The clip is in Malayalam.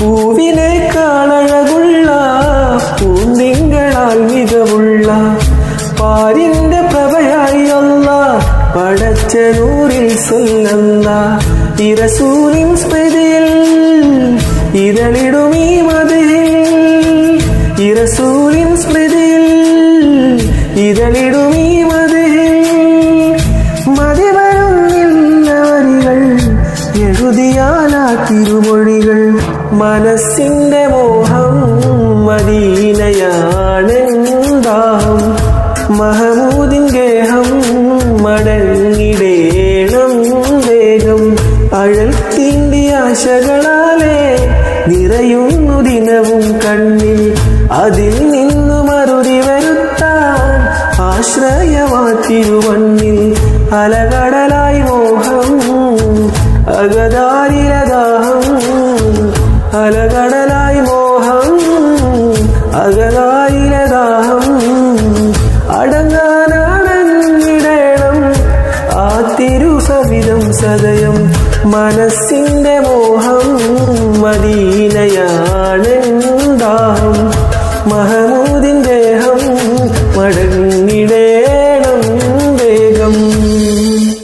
പൂവിനേക്കാളഴകുള്ള പൂന്തിങ്കളാൽ മികവുള്ള പാരിന്റെ പ്രഭയായി അല്ല പടച്ച നൂറിൽ സൊല്ലല്ല ഇറസൂലിൻ സ്മൃതിയിൽ ഇരളിടും ഈ മതിൽ ഇറസൂലിൻ സ്മൃതിയിൽ ഇരളിടും ഈ മതിൽ മതിവരുന്നില്ല വരികൾ എഴുതിയാലാ തിരുമൊഴികൾ. മനസ്സിന്റെ മോഹം മദീനയാണെന്താം മഹമൂദിൻ ഗേഹം മടങ്ങിടേണം വേഗം. അഴത്തിന്റെ ആശകളാലേ നിറയുന്നു ദിനവും കണ്ണിൽ. അതിൽ നിന്നു മറുതി വരുത്താൻ ആശ്രയമാക്കിരുവണ്ണിൽ അലകടലായി മോഹം അകതാരിലദാഹം അലകടലായി മോഹം അകലായി ദാഹം അടങ്ങാനടങ്ങിടേണം ആ തിരുസവിധം സദയം. മനസ്സിന്റെ മോഹം മദീനയാണെന്താം മഹമൂദിൻ ദേഹം മടങ്ങി